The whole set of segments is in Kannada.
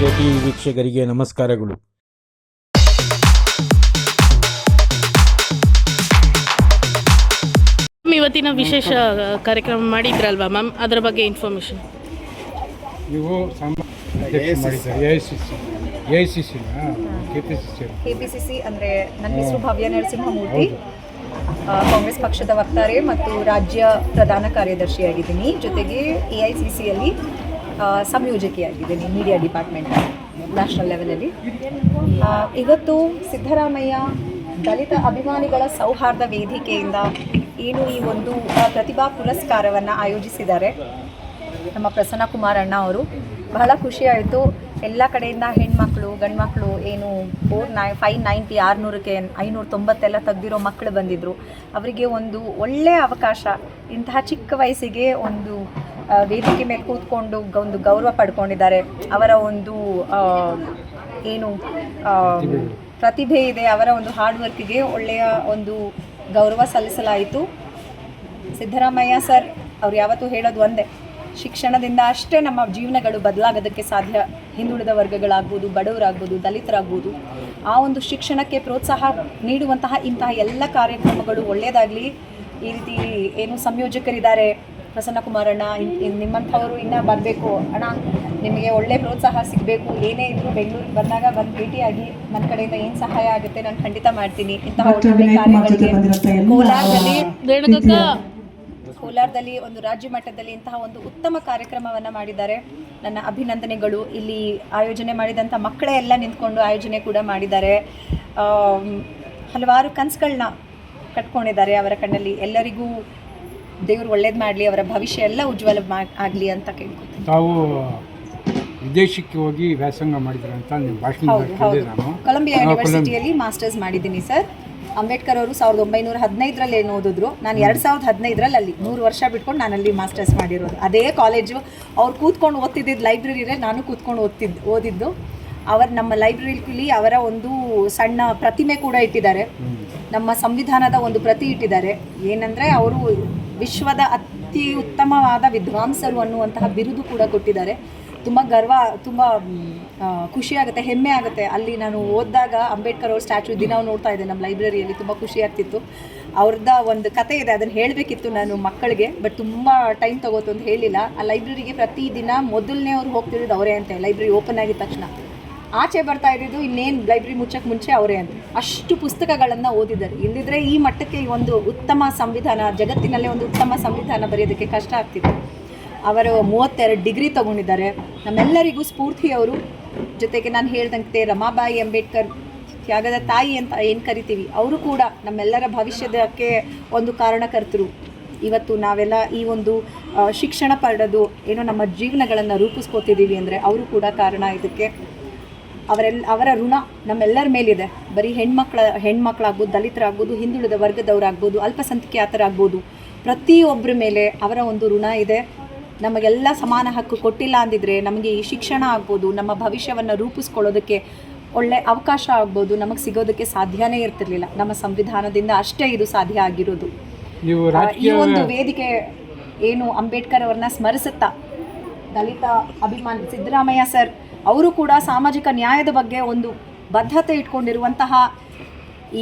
ಟಿ ವೀಕ್ಷಕರಿಗೆ ನಮಸ್ಕಾರಗಳು. ಮ್ಯಾಮ್, ಇವತ್ತಿನ ವಿಶೇಷ ಕಾರ್ಯಕ್ರಮ ಮಾಡಿದ್ರಲ್ವಾ ಮ್ಯಾಮ್? ಅದರ ಬಗ್ಗೆ ಇನ್ಫಾರ್ಮೇಷನ್ ನೀವು A C C. K P C C. KPCC ಅಂದರೆ ನನ್ನ ಹೆಸರು ಭವ್ಯ ನರಸಿಂಹಮೂರ್ತಿ. ಕಾಂಗ್ರೆಸ್ ಪಕ್ಷದ ವಕ್ತಾರೆ ಮತ್ತು ರಾಜ್ಯ ಪ್ರಧಾನ ಕಾರ್ಯದರ್ಶಿಯಾಗಿದ್ದೀನಿ. ಜೊತೆಗೆ ಎ ಐ ಸಿ ಸಿಯಲ್ಲಿ ಸಂಯೋಜಕಿಯಾಗಿದ್ದೀನಿ ಮೀಡಿಯಾ ಡಿಪಾರ್ಟ್ಮೆಂಟ್ ನ್ಯಾಷನಲ್ ಲೆವೆಲಲ್ಲಿ ಇವತ್ತು ಸಿದ್ದರಾಮಯ್ಯ ದಲಿತ ಅಭಿಮಾನಿಗಳ ಸೌಹಾರ್ದ ವೇದಿಕೆಯಿಂದ ಏನು ಈ ಒಂದು ಪ್ರತಿಭಾ ಪುರಸ್ಕಾರವನ್ನು ಆಯೋಜಿಸಿದ್ದಾರೆ. ನಮ್ಮ ಪ್ರಸನ್ನ ಕುಮಾರ್ ಅಣ್ಣ ಅವರು. ಬಹಳ ಖುಷಿ ಆಯಿತು. ಎಲ್ಲ ಕಡೆಯಿಂದ ಹೆಣ್ಮಕ್ಳು, ಗಂಡ್ಮಕ್ಳು ಏನು ಫೋರ್ ನೈ ಫೈವ್ ನೈಂಟಿ ಆರುನೂರಕ್ಕೆ ಐನೂರ ತೊಂಬತ್ತೆಲ್ಲ ತೆಗ್ದಿರೋ ಮಕ್ಕಳು ಬಂದಿದ್ದರು ಅವರಿಗೆ ಒಂದು ಒಳ್ಳೆಯ ಅವಕಾಶ, ಇಂತಹ ಚಿಕ್ಕ ವಯಸ್ಸಿಗೆ ಒಂದು ವೇದಿಕೆ ಮೇಲೆ ಕೂತ್ಕೊಂಡು ಒಂದು ಗೌರವ ಪಡ್ಕೊಂಡಿದ್ದಾರೆ. ಅವರ ಒಂದು ಏನು ಪ್ರತಿಭೆ ಇದೆ. ಅವರ ಒಂದು ಹಾರ್ಡ್ ವರ್ಕಿಗೆ ಒಳ್ಳೆಯ ಒಂದು ಗೌರವ ಸಲ್ಲಿಸಲಾಯಿತು. ಸಿದ್ದರಾಮಯ್ಯ ಸರ್, ಅವ್ರು ಯಾವತ್ತೂ ಹೇಳೋದು ಒಂದೇ. ಶಿಕ್ಷಣದಿಂದ ಅಷ್ಟೇ ನಮ್ಮ ಜೀವನಗಳು ಬದಲಾಗೋದಕ್ಕೆ ಸಾಧ್ಯ. ಹಿಂದುಳಿದ ವರ್ಗಗಳಾಗ್ಬೋದು, ಬಡವರಾಗ್ಬೋದು, ದಲಿತರಾಗ್ಬೋದು. ಆ ಒಂದು ಶಿಕ್ಷಣಕ್ಕೆ ಪ್ರೋತ್ಸಾಹ ನೀಡುವಂತಹ ಇಂತಹ ಎಲ್ಲ ಕಾರ್ಯಕ್ರಮಗಳು ಒಳ್ಳೆಯದಾಗಲಿ. ಈ ರೀತಿ ಏನು ಸಂಯೋಜಕರಿದ್ದಾರೆ ಪ್ರಸನ್ನ ಕುಮಾರಣ್ಣ ನಿಮ್ಮಂಥವರು ಇನ್ನೂ ಬರಬೇಕು. ಅಣ್ಣ ನಿಮಗೆ ಒಳ್ಳೆ ಪ್ರೋತ್ಸಾಹ ಸಿಗಬೇಕು. ಏನೇ ಇದ್ರೂ ಬೆಂಗಳೂರಿಗೆ ಬಂದಾಗ ಬಂದು ಭೇಟಿಯಾಗಿ ನನ್ನ ಕಡೆಯಿಂದ ಏನು ಸಹಾಯ ಆಗುತ್ತೆ ನಾನು ಖಂಡಿತ ಮಾಡ್ತೀನಿ. ಇಂತಹ ಕಾರ್ಯಗಳಿಗೆ ಕೋಲಾರದಲ್ಲಿ ಕೋಲಾರದಲ್ಲಿ ಒಂದು ರಾಜ್ಯ ಮಟ್ಟದಲ್ಲಿ ಇಂತಹ ಒಂದು ಉತ್ತಮ ಕಾರ್ಯಕ್ರಮವನ್ನು ಮಾಡಿದ್ದಾರೆ. ನನ್ನ ಅಭಿನಂದನೆಗಳು. ಇಲ್ಲಿ ಆಯೋಜನೆ ಮಾಡಿದಂಥ ಮಕ್ಕಳೇ ಎಲ್ಲ ನಿಂತ್ಕೊಂಡು ಆಯೋಜನೆ ಕೂಡ ಮಾಡಿದ್ದಾರೆ. ಹಲವಾರು ಕನಸುಗಳನ್ನ ಕಟ್ಕೊಂಡಿದ್ದಾರೆ ಅವರ ಕಣ್ಣಲ್ಲಿ. ಎಲ್ಲರಿಗೂ ದೇವರು ಒಳ್ಳೇದು ಮಾಡಲಿ ಅವರ ಭವಿಷ್ಯ ಎಲ್ಲ ಉಜ್ವಲ ಆಗಲಿ ಅಂತ ಕೇಳ್ಕೊತೀನಿ. ತಾವು ವಿದೇಶಕ್ಕೆ ಹೋಗಿ ವ್ಯಾಸಂಗ ಮಾಡಿದ್ರೆ ಅಂತ ನಿಮ್ಮ ಭಾಷಣದಲ್ಲಿ ಕೇಳಿದೆ ನಾನು. ಕೊಲಂಬಿಯಾ ಯೂನಿವರ್ಸಿಟಿಯಲ್ಲಿ ಮಾಸ್ಟರ್ಸ್ ಮಾಡಿದ್ದೀನಿ ಸರ್ ಅಂಬೇಡ್ಕರ್ ಅವರು ಸಾವಿರದ ಒಂಬೈನೂರ ಹದಿನೈದರಲ್ಲಿ ಏನು ಓದಿದ್ರು? ನಾನು ಎರಡು ಸಾವಿರದ ಹದಿನೈದರಲ್ಲಿ ಅಲ್ಲಿ ಮೂರು ವರ್ಷ ಬಿಟ್ಕೊಂಡು ನಾನು ಅಲ್ಲಿ ಮಾಸ್ಟರ್ಸ್ ಮಾಡಿರೋದು. ಅದೇ ಕಾಲೇಜು ಅವ್ರು ಕೂತ್ಕೊಂಡು ಓದ್ತಿದ್ದಿದ್ದು ಲೈಬ್ರರಿಲೇ ನಾನು ಕೂತ್ಕೊಂಡು ಓದ್ತಿದ್ದು ಓದಿದ್ದು. ಅವರ ನಮ್ಮ ಲೈಬ್ರರಿಲಿ ಅವರ ಒಂದು ಸಣ್ಣ ಪ್ರತಿಮೆ ಕೂಡ ಇಟ್ಟಿದ್ದಾರೆ. ನಮ್ಮ ಸಂವಿಧಾನದ ಒಂದು ಪ್ರತಿ ಇಟ್ಟಿದ್ದಾರೆ. ಏನಂದರೆ ಅವರು ವಿಶ್ವದ ಅತಿ ಉತ್ತಮವಾದ ವಿದ್ವಾಂಸರು ಅನ್ನುವಂತಹ ಬಿರುದು ಕೂಡ ಕೊಟ್ಟಿದ್ದಾರೆ. ತುಂಬ ಗರ್ವ, ತುಂಬ ಖುಷಿ ಆಗುತ್ತೆ, ಹೆಮ್ಮೆ ಆಗುತ್ತೆ. ಅಲ್ಲಿ ನಾನು ಓದಿದಾಗ ಅಂಬೇಡ್ಕರ್ ಅವ್ರ ಸ್ಟ್ಯಾಚು ದಿನ ನೋಡ್ತಾ ಇದ್ದೆ ನಮ್ಮ ಲೈಬ್ರರಿಯಲ್ಲಿ, ತುಂಬ ಖುಷಿ ಆಗ್ತಿತ್ತು. ಅವ್ರದ್ದ ಒಂದು ಕತೆ ಇದೆ, ಅದನ್ನು ಹೇಳಬೇಕಿತ್ತು ನಾನು ಮಕ್ಕಳಿಗೆ ಬಟ್ ತುಂಬ ಟೈಮ್ ತಗೋತು ಅಂತ ಹೇಳಿಲ್ಲ. ಆ ಲೈಬ್ರರಿಗೆ ಪ್ರತಿದಿನ ಮೊದಲನೇ ಅವ್ರು ಹೋಗ್ತಿರೋದು ಅವರೇ ಅಂತೆ, ಲೈಬ್ರರಿ ಓಪನ್ ಆಗಿದ ತಕ್ಷಣ. ಆಚೆ ಬರ್ತಾ ಇದ್ದಿದ್ದು ಇನ್ನೇನು ಲೈಬ್ರರಿ ಮುಚ್ಚಕ್ಕೆ ಮುಂಚೆ ಅವರೇ ಅಂದರು. ಅಷ್ಟು ಪುಸ್ತಕಗಳನ್ನು ಓದಿದ್ದಾರೆ. ಇಲ್ಲದಿದ್ರೆ ಈ ಮಟ್ಟಕ್ಕೆ ಒಂದು ಉತ್ತಮ ಸಂವಿಧಾನ, ಜಗತ್ತಿನಲ್ಲೇ ಒಂದು ಉತ್ತಮ ಸಂವಿಧಾನ ಬರೆಯೋದಕ್ಕೆ ಕಷ್ಟ ಆಗ್ತಿತ್ತು ಅವರು ಮೂವತ್ತೆರಡು ಡಿಗ್ರಿ ತಗೊಂಡಿದ್ದಾರೆ. ನಮ್ಮೆಲ್ಲರಿಗೂ ಸ್ಫೂರ್ತಿಯವರು. ಜೊತೆಗೆ ನಾನು ಹೇಳ್ದಂತೆ ರಮಾಬಾಯಿ ಅಂಬೇಡ್ಕರ್, ತ್ಯಾಗದ ತಾಯಿ ಅಂತ ಏನು ಕರಿತೀವಿ, ಅವರು ಕೂಡ ನಮ್ಮೆಲ್ಲರ ಭವಿಷ್ಯದಕ್ಕೆ ಒಂದು ಕಾರಣಕರ್ತರು. ಇವತ್ತು ನಾವೆಲ್ಲ ಈ ಒಂದು ಶಿಕ್ಷಣ ಪಡೆದು ಏನೋ ನಮ್ಮ ಜೀವನಗಳನ್ನು ರೂಪಿಸ್ಕೋತಿದ್ದೀವಿ ಅಂದರೆ ಅವರು ಕೂಡ ಕಾರಣ ಇದಕ್ಕೆ. ಅವರೆಲ್ಲ ಅವರ ಋಣ ನಮ್ಮೆಲ್ಲರ ಮೇಲಿದೆ. ಬರೀ ಹೆಣ್ಮಕ್ಳ ಹೆಣ್ಮಕ್ಳಾಗ್ಬೋದು ದಲಿತರಾಗ್ಬೋದು ಹಿಂದುಳಿದ ವರ್ಗದವರಾಗ್ಬೋದು ಅಲ್ಪಸಂಖ್ಯಾತರಾಗ್ಬೋದು ಪ್ರತಿಯೊಬ್ಬರ ಮೇಲೆ ಅವರ ಒಂದು ಋಣ ಇದೆ. ನಮಗೆಲ್ಲ ಸಮಾನ ಹಕ್ಕು ಕೊಟ್ಟಿಲ್ಲ ಅಂದಿದ್ರೆ ನಮಗೆ ಈ ಶಿಕ್ಷಣ ಆಗ್ಬೋದು ನಮ್ಮ ಭವಿಷ್ಯವನ್ನು ರೂಪಿಸ್ಕೊಳ್ಳೋದಕ್ಕೆ ಒಳ್ಳೆ ಅವಕಾಶ ಆಗ್ಬೋದು ನಮಗೆ ಸಿಗೋದಕ್ಕೆ ಸಾಧ್ಯನೇ ಇರ್ತಿರ್ಲಿಲ್ಲ. ನಮ್ಮ ಸಂವಿಧಾನದಿಂದ ಅಷ್ಟೇ ಇದು ಸಾಧ್ಯ ಆಗಿರೋದು. ಈ ಒಂದು ವೇದಿಕೆ ಏನು ಅಂಬೇಡ್ಕರ್ ಅವ್ರನ್ನ ಸ್ಮರಿಸುತ್ತಾ? ದಲಿತ ಅಭಿಮಾನಿ ಸಿದ್ದರಾಮಯ್ಯ ಸರ್, ಅವರು ಕೂಡ ಸಾಮಾಜಿಕ ನ್ಯಾಯದ ಬಗ್ಗೆ ಒಂದು ಬದ್ಧತೆ ಇಟ್ಕೊಂಡಿರುವಂತಹ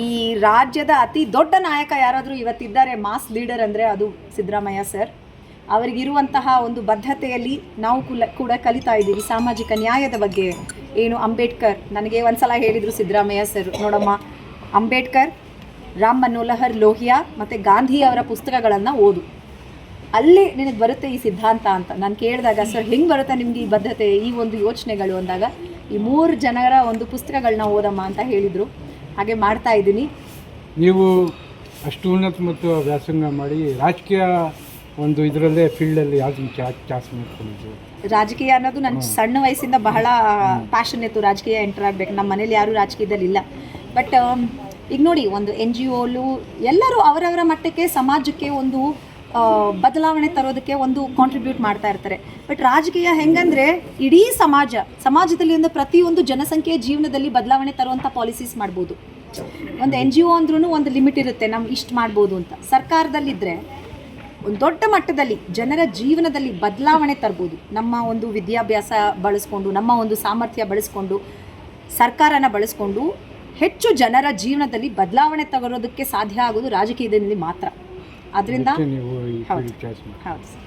ಈ ರಾಜ್ಯದ ಅತಿ ದೊಡ್ಡ ನಾಯಕ ಯಾರಾದರೂ ಇವತ್ತಿದ್ದಾರೆ ಮಾಸ್ ಲೀಡರ್ ಅಂದರೆ ಅದು ಸಿದ್ದರಾಮಯ್ಯ ಸರ್. ಅವರಿಗಿರುವಂತಹ ಒಂದು ಬದ್ಧತೆಯಲ್ಲಿ ನಾವು ಕುಲ, ಕೂಡ ಕಲಿತಾ ಇದ್ದೀವಿ ಸಾಮಾಜಿಕ ನ್ಯಾಯದ ಬಗ್ಗೆ. ಏನು ಅಂಬೇಡ್ಕರ್, ನನಗೆ ಒಂದ್ಸಲ ಹೇಳಿದರು ಸಿದ್ದರಾಮಯ್ಯ ಸರ್, ನೋಡಮ್ಮ, ಅಂಬೇಡ್ಕರ್, ರಾಮ್ ಮನೋಲಹರ್ ಲೋಹಿಯಾ ಮತ್ತು ಗಾಂಧಿ ಅವರ ಪುಸ್ತಕಗಳನ್ನು ಓದು. ಅಲ್ಲಿ ನಿನಗೆ ಬರುತ್ತೆ ಈ ಸಿದ್ಧಾಂತ ಅಂತ. ನಾನು ಕೇಳಿದಾಗ ಸರ್ ಹೆಂಗೆ ಬರುತ್ತೆ ನಿಮಗೆ ಈ ಬದ್ಧತೆ ಈ ಒಂದು ಯೋಚನೆಗಳು? ಅಂದಾಗ ಈ ಮೂರು ಜನರ ಒಂದು ಪುಸ್ತಕಗಳನ್ನ ಓದಮ್ಮ ಅಂತ ಹೇಳಿದರು. ಹಾಗೆ ಮಾಡ್ತಾ ಇದ್ದೀನಿ. ನೀವು ಅಷ್ಟು ಉನ್ನತ ಮತ್ತು ವ್ಯಾಸಂಗ ಮಾಡಿ ರಾಜಕೀಯ ಒಂದು ಇದರಲ್ಲೇ ಫೀಲ್ಡಲ್ಲಿ ಯಾವ್ದು ಚಾನ್ಸ್ ಮಾಡ್ಕೊಂಡಿದ್ದು? ರಾಜಕೀಯ ಅನ್ನೋದು ನನ್ನ ಸಣ್ಣ ವಯಸ್ಸಿಂದ ಬಹಳ ಪ್ಯಾಷನ್ ಇತ್ತು ರಾಜಕೀಯ ಎಂಟರ್ ಆಗಬೇಕು. ನಮ್ಮ ಮನೇಲಿ ಯಾರೂ ರಾಜಕೀಯದಲ್ಲಿ ಇಲ್ಲ. ಬಟ್ ಈಗ ನೋಡಿ ಒಂದು ಎನ್ ಜಿ ಒಲು ಎಲ್ಲರೂ ಅವರವರ ಮಟ್ಟಕ್ಕೆ ಸಮಾಜಕ್ಕೆ ಒಂದು ಬದಲಾವಣೆ ತರೋದಕ್ಕೆ ಒಂದು ಕಾಂಟ್ರಿಬ್ಯೂಟ್ ಮಾಡ್ತಾ ಇರ್ತಾರೆ. ಬಟ್ ರಾಜಕೀಯ ಹೆಂಗಂದ್ರೆ ಇಡೀ ಸಮಾಜ, ಸಮಾಜದಲ್ಲಿ ಒಂದು ಪ್ರತಿಯೊಂದು ಜನಸಂಖ್ಯೆಯ ಜೀವನದಲ್ಲಿ ಬದಲಾವಣೆ ತರುವಂಥ ಪಾಲಿಸೀಸ್ ಮಾಡ್ಬೋದು. ಒಂದು ಎನ್ ಜಿ ಒ ಅಂದ್ರೂ ಒಂದು ಲಿಮಿಟ್ ಇರುತ್ತೆ ನಮ್ಗೆ ಇಷ್ಟು ಮಾಡ್ಬೋದು ಅಂತ. ಸರ್ಕಾರದಲ್ಲಿದ್ದರೆ ಒಂದು ದೊಡ್ಡ ಮಟ್ಟದಲ್ಲಿ ಜನರ ಜೀವನದಲ್ಲಿ ಬದಲಾವಣೆ ತರ್ಬೋದು. ನಮ್ಮ ಒಂದು ವಿದ್ಯಾಭ್ಯಾಸ ಬಳಸ್ಕೊಂಡು, ನಮ್ಮ ಒಂದು ಸಾಮರ್ಥ್ಯ ಬಳಸ್ಕೊಂಡು, ಸರ್ಕಾರನ ಬಳಸ್ಕೊಂಡು ಹೆಚ್ಚು ಜನರ ಜೀವನದಲ್ಲಿ ಬದಲಾವಣೆ ತಗೊಳೋದಕ್ಕೆ ಸಾಧ್ಯ ಆಗೋದು ರಾಜಕೀಯದಲ್ಲಿ ಮಾತ್ರ. ಅದರಿಂದ ಫೀಲ್ಡ್ ಹೌದು ಸರ್.